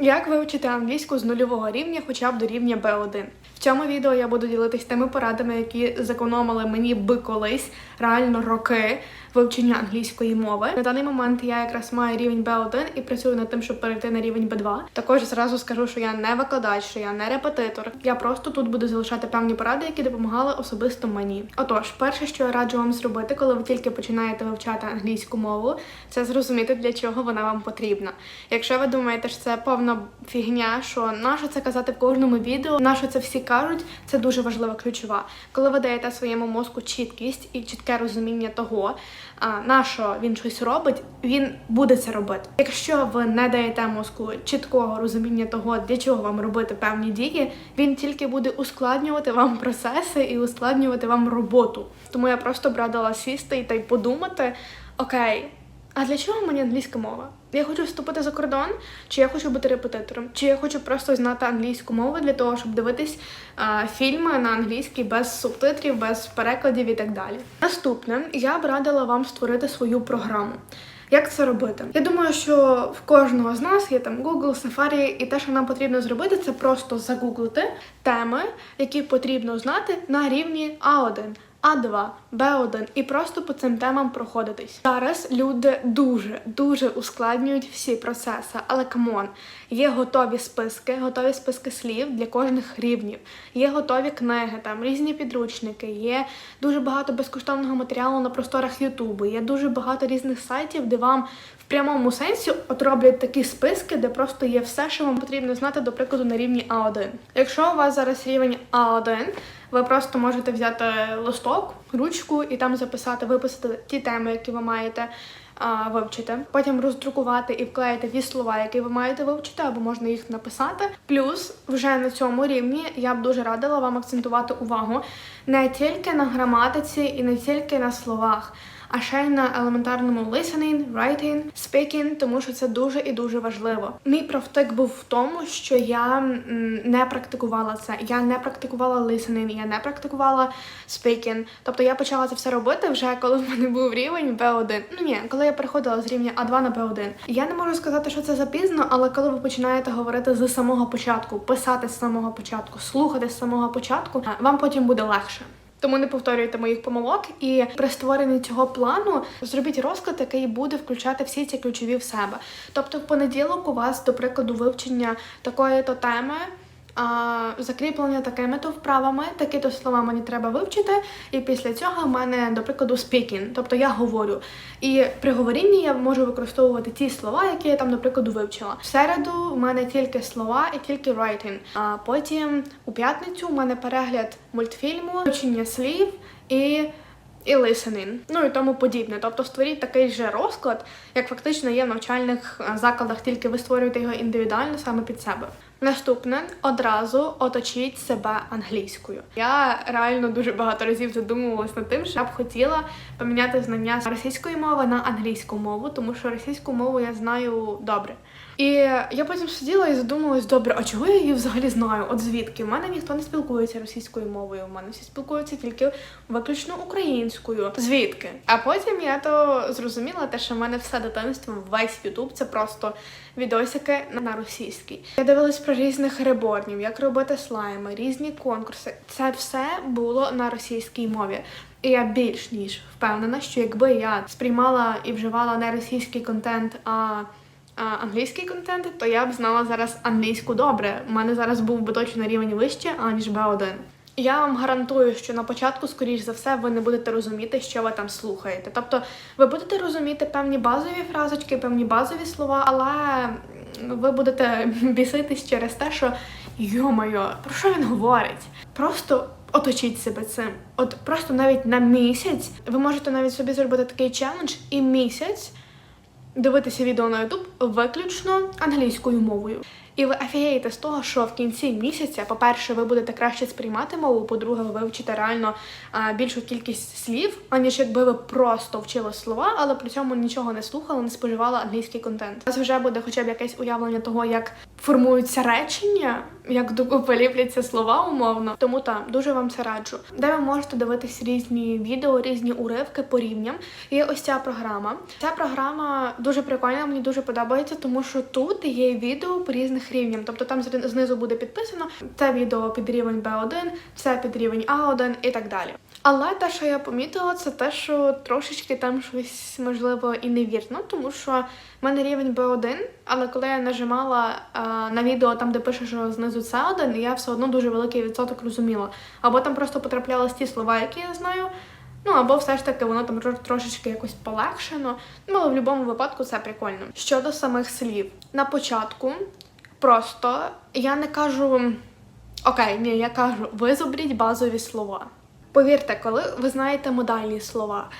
Як вивчити англійську з нульового рівня, хоча б до рівня B1? В цьому відео я буду ділитись тими порадами, які зекономили мені би колись реально роки вивчення англійської мови. На даний момент я якраз маю рівень B1 і працюю над тим, щоб перейти на рівень B2. Також зразу скажу, що я не викладач, що я не репетитор. Я просто тут буду залишати певні поради, які допомагали особисто мені. Отож, перше, що я раджу вам зробити, коли ви тільки починаєте вивчати англійську мову, це зрозуміти, для чого вона вам потрібна. Якщо ви думаєте, що це повна фігня, що нащо це казати в кожному відео, на це всі кажуть, це дуже важлива ключова. Коли ви даєте своєму мозку чіткість і чітке розуміння того, на що він щось робить, він буде це робити. Якщо ви не даєте мозку чіткого розуміння того, для чого вам робити певні дії, він тільки буде ускладнювати вам процеси і ускладнювати вам роботу. Тому я просто б радила сісти і та й подумати: окей. А для чого мені англійська мова? Я хочу вступити за кордон, чи я хочу бути репетитором, чи я хочу просто знати англійську мову для того, щоб дивитись а, фільми на англійській без субтитрів, без перекладів і так далі. Наступне я б радила вам створити свою програму. Як це робити? Я думаю, що в кожного з нас є там Google, Safari, і те, що нам потрібно зробити, це просто загуглити теми, які потрібно знати на рівні А1. А2, Б1 і просто по цим темам проходитись. Зараз люди дуже дуже ускладнюють всі процеси, але камон, є готові списки, готові списки слів для кожних рівнів. Є готові книги, там різні підручники, є дуже багато безкоштовного матеріалу на просторах Ютубу, є дуже багато різних сайтів, де вам в прямому сенсі от роблять такі списки, де просто є все, що вам потрібно знати, до прикладу, на рівні А1. Якщо у вас зараз рівень А1, ви просто можете взяти листок, ручку і там записати, виписати ті теми, які ви маєте вивчити. Потім роздрукувати і вклеїти ті слова, які ви маєте вивчити, або можна їх написати. Плюс вже на цьому рівні я б дуже радила вам акцентувати увагу не тільки на граматиці і не тільки на словах. А ще й на елементарному listening, writing, speaking, тому що це дуже і дуже важливо. Мій профтик був в тому, що я не практикувала це. Я не практикувала listening, я не практикувала speaking. Тобто я почала це все робити вже коли в мене був рівень B1. Ну ні, коли я переходила з рівня А2 на B1. Я не можу сказати, що це запізно, але коли ви починаєте говорити з самого початку, писати з самого початку, слухати з самого початку, вам потім буде легше. Тому не повторюйте моїх помилок і при створенні цього плану зробіть розклад, який буде включати всі ці ключові в себе. Тобто, в понеділок у вас, до прикладу, вивчення такої то теми. А, закріплення такими то вправами, такі то слова мені треба вивчити, і після цього в мене, до прикладу, speaking, тобто я говорю. І при говорінні я можу використовувати ті слова, які я там, до прикладу, вивчила. В середу в мене тільки слова і тільки writing. А потім у п'ятницю в мене перегляд мультфільму, вивчення слів і. І listening, ну і тому подібне. Тобто створіть такий же розклад, як фактично є в навчальних е, закладах, тільки ви створюєте його індивідуально саме під себе. Наступне одразу оточіть себе англійською. Я реально дуже багато разів задумувалась над тим, що я б хотіла поміняти знання з російської мови на англійську мову, тому що російську мову я знаю добре. І я потім сиділа і задумалась, добре, а чого я її взагалі знаю? От звідки? У мене ніхто не спілкується російською мовою, у мене всі спілкуються тільки виключно українською. Звідки? А потім я то зрозуміла, те, що в мене все дитинство, весь Ютуб це просто відосики на російській. Я дивилась про різних реборнів, як робити слайми, різні конкурси. Це все було на російській мові. І я більш ніж впевнена, що якби я сприймала і вживала не російський контент, а англійський контент, то я б знала зараз англійську добре. У мене зараз був би точно рівень вище, аніж B1. Я вам гарантую, що на початку, скоріш за все, ви не будете розуміти, що ви там слухаєте. Тобто, ви будете розуміти певні базові фразочки, певні базові слова, але ви будете біситись через те, що йо-моє, про що він говорить? Просто оточіть себе цим. От просто навіть на місяць ви можете навіть собі зробити такий челендж і місяць дивитися відео на YouTube виключно англійською мовою. І ви афієєте з того, що в кінці місяця, по-перше, ви будете краще сприймати мову, по-друге, ви вивчите реально а, більшу кількість слів, аніж якби ви просто вчили слова, але при цьому нічого не слухали, не споживали англійський контент. У вас вже буде хоча б якесь уявлення того, як формуються речення, як докупи ліпляться слова умовно. Тому так, дуже вам це раджу. Де ви можете дивитись різні відео, різні уривки по рівням. Є ось ця програма. Ця програма дуже прикольна, мені дуже подобається, тому що тут є відео по різних рівням. Тобто там знизу буде підписано це відео під рівень B1, це під рівень А1 і так далі. Але те, що я помітила, це те, що трошечки там щось можливо і невірно, тому що в мене рівень B1, але коли я нажимала а, на відео там, де пише, що знизу це один, я все одно дуже великий відсоток розуміла. Або там просто потраплялись ті слова, які я знаю. Ну або все ж таки воно там трошечки якось полегшено. Ну, але в будь-якому випадку це прикольно. Щодо самих слів, на початку просто я не кажу окей, ні, я кажу, визубріть базові слова. Повірте, коли ви знаєте модальні слова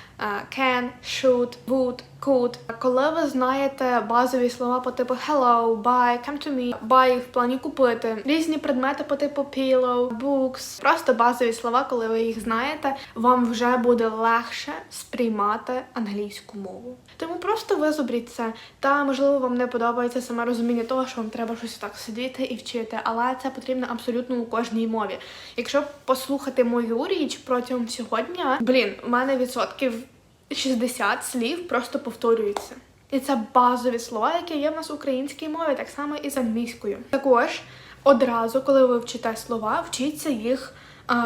can, should, would, could, коли ви знаєте базові слова по типу hello, buy, come to me, buy в плані купити, різні предмети по типу pillow, books, просто базові слова, коли ви їх знаєте, вам вже буде легше сприймати англійську мову. Тому просто визубріть це. Та можливо вам не подобається саме розуміння того, що вам треба щось так сидіти і вчити, але це потрібно абсолютно у кожній мові. Якщо послухати мою річ протягом всього дня, блін, у мене відсотків 60 слів просто повторюються. І це базові слова, які є в нас в українській мові, так само і з англійською. Також одразу, коли ви вчите слова, вчіться їх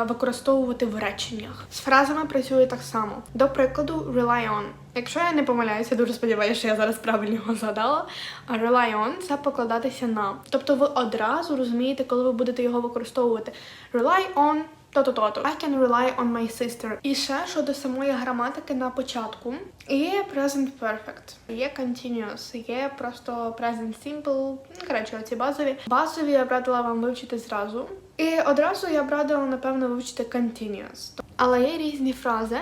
використовувати в реченнях. З фразами працює так само. До прикладу, rely on. Якщо я не помиляюся, дуже сподіваюся, що я зараз правильно його згадала. Rely on – це покладатися на. Тобто ви одразу розумієте, коли ви будете його використовувати. Rely on то-то-то-то. I can rely on my sister. І ще щодо самої граматики на початку. Є present perfect, є continuous, є просто present simple. Ну, коротше, оці базові. Базові я б радила вам вивчити зразу. І одразу я б радила, напевно, вивчити continuous. Але є різні фрази,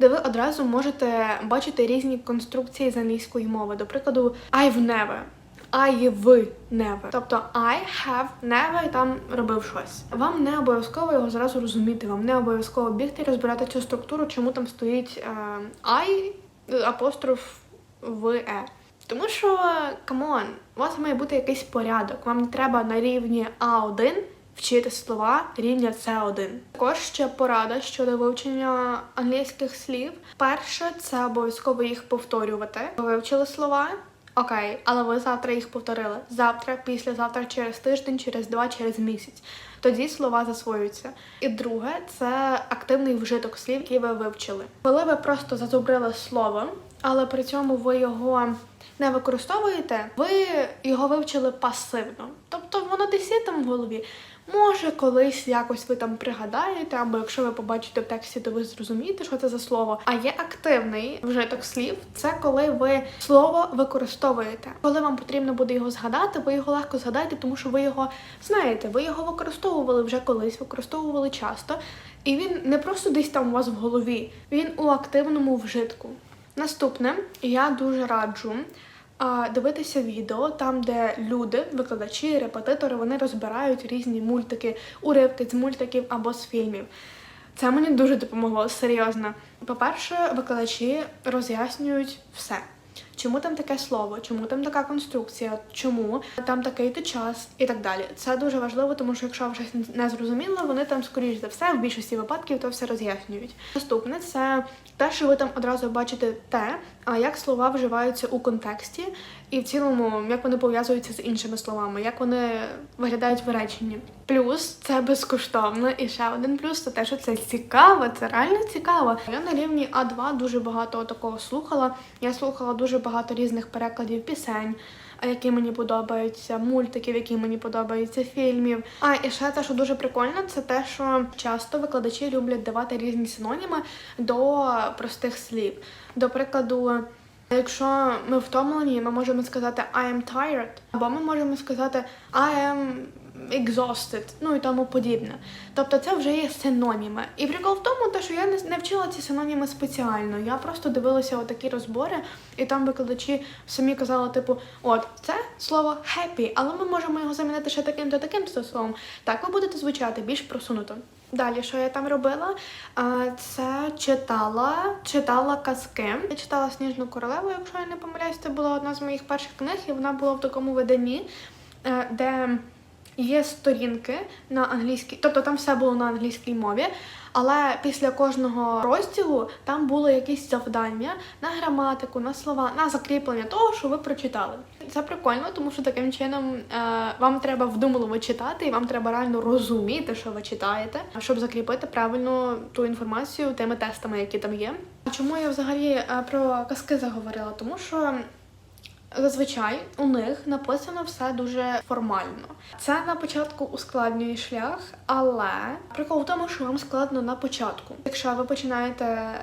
де ви одразу можете бачити різні конструкції з англійської мови. До прикладу, I've never. I в never. Тобто I have never і там робив щось. Вам не обов'язково його зразу розуміти. Вам не обов'язково бігти і розбирати цю структуру, чому там стоїть е, I апостроф в е. Тому що, камон, у вас має бути якийсь порядок. Вам не треба на рівні А1 вчити слова рівня С1. Також ще порада щодо вивчення англійських слів. Перше, це обов'язково їх повторювати. Ви вивчили слова. Окей, але ви завтра їх повторили. Завтра, післязавтра, через тиждень, через два, через місяць. Тоді слова засвоюються. І друге, це активний вжиток слів, які ви вивчили. Коли ви просто зазубрили слово, але при цьому ви його не використовуєте, ви його вивчили пасивно. Тобто воно десь там в голові. Може, колись якось ви там пригадаєте, або якщо ви побачите в тексті, то ви зрозумієте, що це за слово. А є активний вжиток слів. Це коли ви слово використовуєте. Коли вам потрібно буде його згадати, ви його легко згадаєте, тому що ви його знаєте, ви його використовували вже колись, використовували часто. І він не просто десь там у вас в голові, він у активному вжитку. Наступне, я дуже раджу дивитися відео там, де люди, викладачі, репетитори, вони розбирають різні мультики, уривки з мультиків або з фільмів. Це мені дуже допомогло, серйозно. По-перше, викладачі роз'яснюють все. Чому там таке слово, чому там така конструкція, чому там такий то час і так далі. Це дуже важливо, тому що якщо щось не зрозуміло, вони там, скоріш за все, в більшості випадків то все роз'яснюють. Наступне це те, що ви там одразу бачите те, а як слова вживаються у контексті, і в цілому, як вони пов'язуються з іншими словами, як вони виглядають в реченні. Плюс це безкоштовно, і ще один плюс це те, що це цікаво, це реально цікаво. Я на рівні А2 дуже багато такого слухала. Я слухала дуже багато різних перекладів пісень. Які мені подобаються, мультиків, які мені подобаються, фільмів. А і ще те, що дуже прикольно, це те, що часто викладачі люблять давати різні синоніми до простих слів. До прикладу, якщо ми втомлені, ми можемо сказати I am tired, або ми можемо сказати I am exhausted, ну і тому подібне. Тобто це вже є синоніми. І прикол в тому, те, що я не, вчила ці синоніми спеціально. Я просто дивилася отакі розбори, і там викладачі самі казали, типу, от це слово happy, але ми можемо його замінити ще таким-то таким-то словом. Так ви будете звучати більш просунуто. Далі, що я там робила? Це читала, читала казки. Я читала Сніжну королеву, якщо я не помиляюсь, це була одна з моїх перших книг, і вона була в такому виданні, е, де є сторінки на англійській, тобто там все було на англійській мові, Але після кожного розділу там було якісь завдання на граматику, на слова, на закріплення того, що ви прочитали. Це прикольно, тому що таким чином е, вам треба вдумливо читати, і вам треба реально розуміти, що ви читаєте, щоб закріпити правильно ту інформацію тими тестами, які там є. Чому я взагалі е, про казки заговорила? Тому що Зазвичай у них написано все дуже формально. Це на початку ускладнює шлях, але прикол в тому, що вам складно на початку. Якщо ви починаєте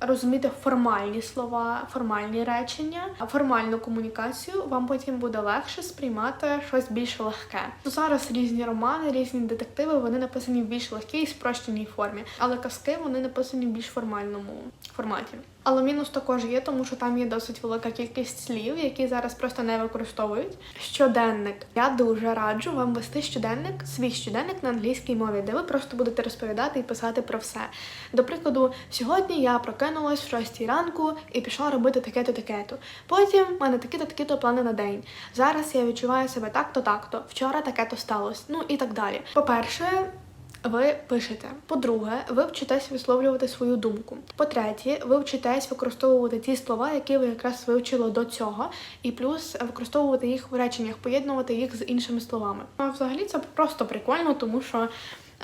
розуміти формальні слова, формальні речення, формальну комунікацію, вам потім буде легше сприймати щось більш легке. Зараз різні романи, різні детективи, вони написані в більш легкій і спрощеній формі, але казки вони написані в більш формальному форматі. Але мінус також є, тому що там є досить велика кількість слів, які зараз просто не використовують. Щоденник. Я дуже раджу вам вести щоденник, свій щоденник на англійській мові, де ви просто будете розповідати і писати про все. До прикладу, сьогодні я прокинулась в 6 ранку і пішла робити таке-то, таке-то. Потім в мене такі-то, такі-то плани на день. Зараз я відчуваю себе так-то, так-то. Вчора таке-то сталося. Ну і так далі. По-перше, ви пишете. По-друге, ви вчитесь висловлювати свою думку. По-третє, ви вчитесь використовувати ті слова, які ви якраз вивчили до цього, і плюс використовувати їх в реченнях, поєднувати їх з іншими словами. А взагалі це просто прикольно, тому що.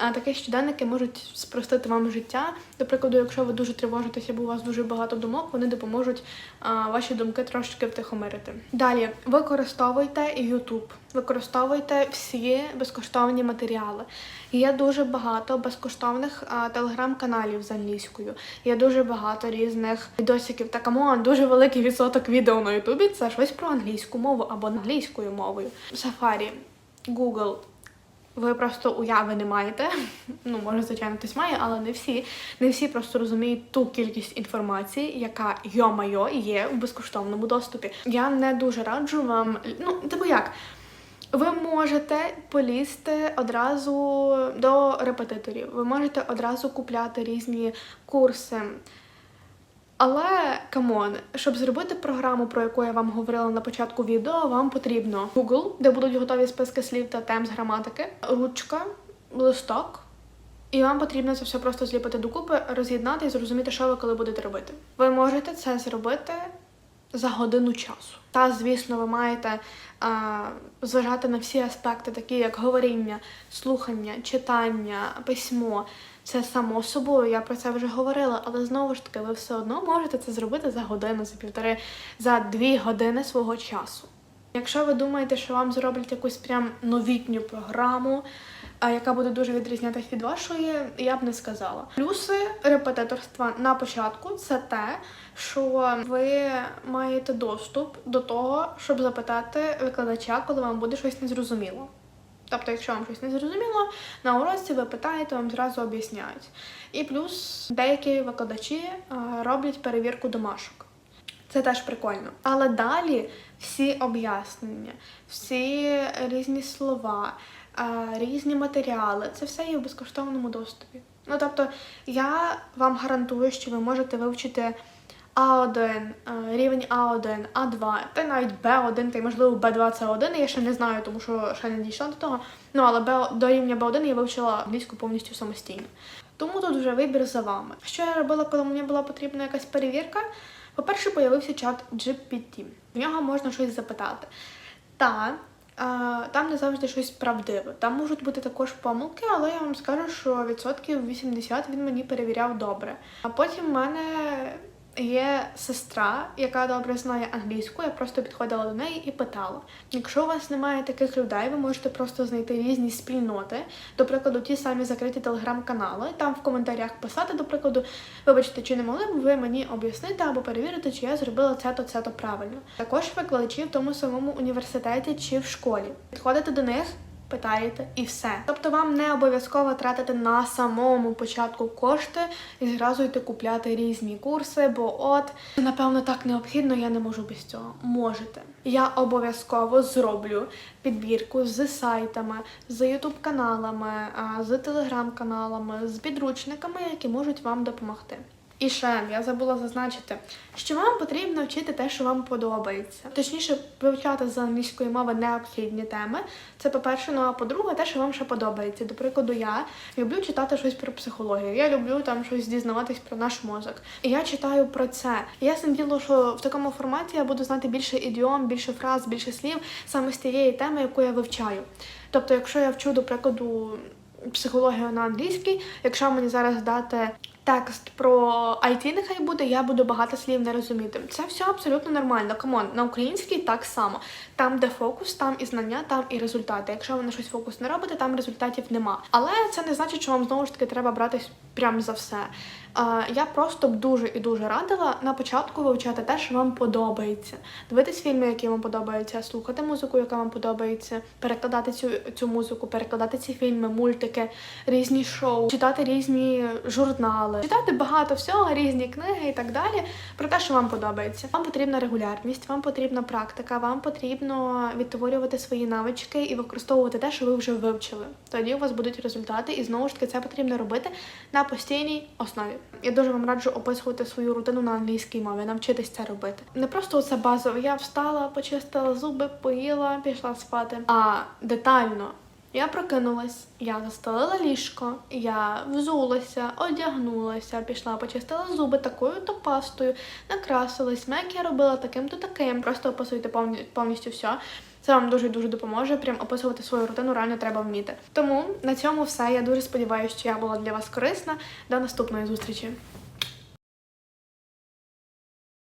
А такі щоденники можуть спростити вам життя. До прикладу, якщо ви дуже тривожитеся, бо у вас дуже багато думок, вони допоможуть а, ваші думки трошки втихомирити. Далі використовуйте YouTube, використовуйте всі безкоштовні матеріали. Є дуже багато безкоштовних телеграм-каналів з англійською. Є дуже багато різних відосиків. Та камон, дуже великий відсоток відео на Ютубі це щось про англійську мову або англійською мовою. Safari, Google. Ви просто уяви не маєте. Ну, може, звичайно, хтось має, але не всі. Не всі просто розуміють ту кількість інформації, яка йо-майо є в безкоштовному доступі. Я не дуже раджу вам. Ну, типу як? Ви можете полізти одразу до репетиторів, ви можете одразу купляти різні курси. Але камон, щоб зробити програму, про яку я вам говорила на початку відео, вам потрібно Google, де будуть готові списки слів та тем з граматики, ручка, листок. І вам потрібно це все просто зліпити докупи, роз'єднати і зрозуміти, що ви коли будете робити. Ви можете це зробити за годину часу. Та, звісно, ви маєте а, зважати на всі аспекти, такі як говоріння, слухання, читання, письмо. Це само собою, я про це вже говорила, але знову ж таки, ви все одно можете це зробити за годину, за півтори, за дві години свого часу. Якщо ви думаєте, що вам зроблять якусь прям новітню програму, яка буде дуже відрізнятися від вашої, я б не сказала. Плюси репетиторства на початку це те, що ви маєте доступ до того, щоб запитати викладача, коли вам буде щось незрозуміло. Тобто, якщо вам щось не зрозуміло, на уроці ви питаєте, вам зразу об'ясняють. І плюс деякі викладачі роблять перевірку домашок. Це теж прикольно. Але далі всі об'яснення, всі різні слова, різні матеріали, це все є в безкоштовному доступі. Ну тобто, я вам гарантую, що ви можете вивчити. А1, е, рівень А1, А2, та навіть Б1, та й можливо Б2 це 1, я ще не знаю, тому що ще не дійшла до того. Ну але Б, до рівня Б1 я вивчила англійську повністю самостійно. Тому тут вже вибір за вами. Що я робила, коли мені була потрібна якась перевірка? По-перше, появився чат GPT. В нього можна щось запитати. Та а, там не завжди щось правдиве. Там можуть бути також помилки, але я вам скажу, що відсотків 80 він мені перевіряв добре. А потім в мене є сестра, яка добре знає англійську. Я просто підходила до неї і питала. Якщо у вас немає таких людей, ви можете просто знайти різні спільноти, до прикладу, ті самі закриті телеграм-канали, там в коментарях писати, до прикладу, вибачте, чи не могли б ви мені об'яснити або перевірити, чи я зробила це-то, це-то правильно. Також викладачі в тому самому університеті чи в школі. Підходите до них. Питаєте і все. Тобто вам не обов'язково тратити на самому початку кошти і зразу йти купляти різні курси, бо от напевно так необхідно, я не можу без цього. Можете. Я обов'язково зроблю підбірку з сайтами, з ютуб-каналами, з телеграм-каналами, з підручниками, які можуть вам допомогти. І ще я забула зазначити, що вам потрібно вчити те, що вам подобається. Точніше, вивчати з англійської мови необхідні теми. Це по-перше, ну а по-друге, те, що вам ще подобається. До прикладу, я люблю читати щось про психологію. Я люблю там щось дізнаватись про наш мозок. І я читаю про це. І ясне діло, що в такому форматі я буду знати більше ідіом, більше фраз, більше слів саме з тієї теми, яку я вивчаю. Тобто, якщо я вчу, до прикладу, психологію на англійській, якщо мені зараз дати текст про IT нехай буде, я буду багато слів не розуміти. Це все абсолютно нормально. Камон, на українській так само. Там, де фокус, там і знання, там і результати. Якщо ви на щось фокус не робите, там результатів нема. Але це не значить, що вам знову ж таки треба братись прям за все. Я просто б дуже і дуже радила на початку вивчати те, що вам подобається. Дивитись фільми, які вам подобаються, слухати музику, яка вам подобається, перекладати цю, цю музику, перекладати ці фільми, мультики, різні шоу, читати різні журнали, читати багато всього, різні книги і так далі про те, що вам подобається. Вам потрібна регулярність, вам потрібна практика, вам потрібно відтворювати свої навички і використовувати те, що ви вже вивчили. Тоді у вас будуть результати, і знову ж таки це потрібно робити на постійній основі. Я дуже вам раджу описувати свою рутину на англійській мові, навчитись це робити. Не просто це базове. Я встала, почистила зуби, поїла, пішла спати. А детально. Я прокинулась, я застелила ліжко, я взулася, одягнулася, пішла, почистила зуби такою то пастою, накрасилась, мек я робила таким-то таким. Просто описуйте повні- повністю все. Це вам дуже дуже допоможе. Прям описувати свою рутину реально треба вміти. Тому на цьому все. Я дуже сподіваюся, що я була для вас корисна. До наступної зустрічі.